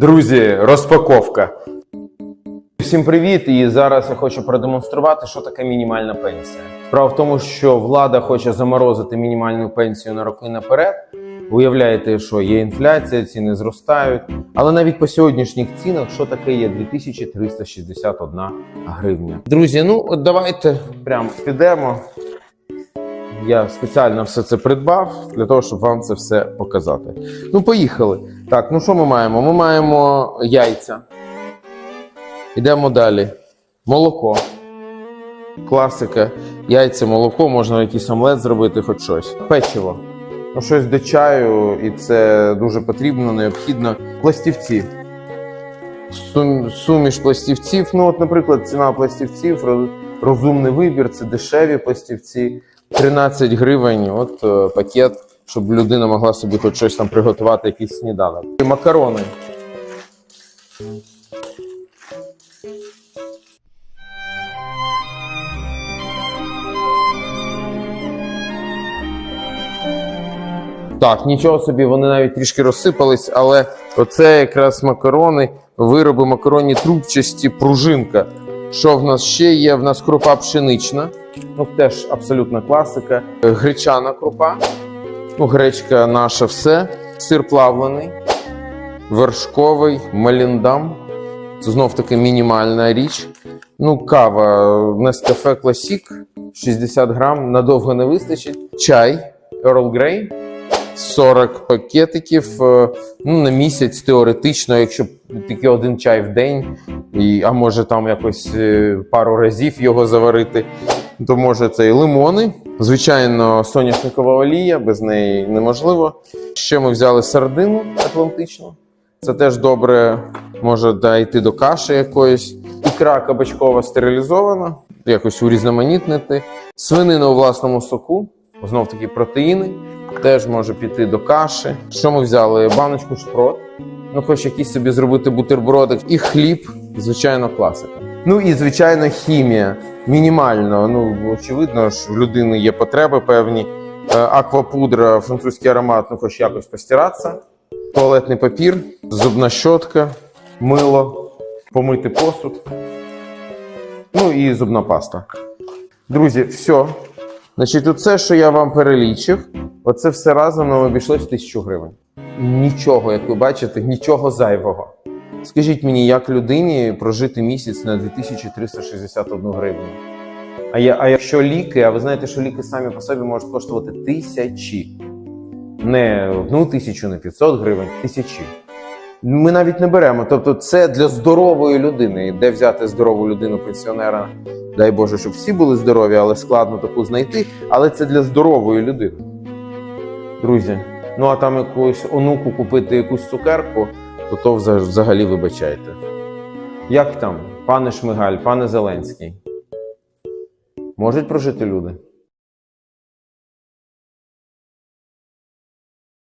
Друзі, розпаковка. Всім привіт! І зараз я хочу продемонструвати, що таке мінімальна пенсія. Справа в тому, що влада хоче заморозити мінімальну пенсію на роки наперед. Уявляєте, що є інфляція, ціни зростають. Але навіть по сьогоднішніх цінах, що таке є 2361 гривня. Друзі, ну от давайте прямо підемо. Я спеціально все це придбав для того, щоб вам це все показати. Ну, поїхали. Так, ну що ми маємо? Ми маємо яйця. Йдемо далі. Молоко. Класика. Яйця, молоко, можна якийсь омлет зробити, хоч щось. Печиво. Ну, щось до чаю, і це дуже потрібно, необхідно. Пластівці. Сум- Суміш пластівців. Ну, от, наприклад, ціна пластівців, розумний вибір, це дешеві пластівці. 13 гривень, от е, пакет, щоб людина могла собі хоч щось там приготувати, якийсь сніданок. І макарони. Так, нічого собі, вони навіть трішки розсипались, але оце якраз макарони, вироби макаронні трубчасті, пружинка. Що в нас ще є? В нас крупа пшенична, ну теж абсолютна класика. Гречана крупа, ну, гречка наша все, сир плавлений, вершковий, маліндам. Це знов таки мінімальна річ. Ну, кава Nescafe Classic, 60 грам, надовго не вистачить. Чай Earl Grey, 40 пакетиків е, ну, на місяць теоретично, якщо тільки один чай в день, і, а може там якось е, пару разів його заварити, то може це і лимони. Звичайно, соняшникова олія, без неї неможливо. Ще ми взяли сардину атлантичну. Це теж добре може дійти до каші якоїсь. Ікра кабачкова стерилізована, якось урізноманітнити. Свинина у власному соку, знов таки протеїни, теж може піти до каші. Що ми взяли? Баночку шпрот. Ну, хоч якийсь собі зробити бутербродик і хліб, звичайно, класика. Ну і звичайно, хімія. Мінімально. Ну, очевидно, що в людини є потреби певні. Е, Аквапудра, французький аромат, ну хоч якось постиратися. Туалетний папір, зубна щотка, мило, помити посуд. Ну і зубна паста. Друзі, все. Значить, оце, що я вам перелічив, оце все разом нам обійшлось тисячу гривень. Нічого, як ви бачите, нічого зайвого. Скажіть мені, як людині прожити місяць на 2361 гривню? А, я, а якщо ліки, а ви знаєте, що ліки самі по собі можуть коштувати тисячі. Не одну тисячу, не 500 гривень, тисячі. Ми навіть не беремо. Тобто, це для здорової людини. Де взяти здорову людину пенсіонера? Дай Боже, щоб всі були здорові, але складно таку знайти. Але це для здорової людини. Друзі, ну а там якусь онуку купити якусь цукерку, то то взагалі вибачайте. Як там, пане Шмигаль, пане Зеленський? Можуть прожити люди?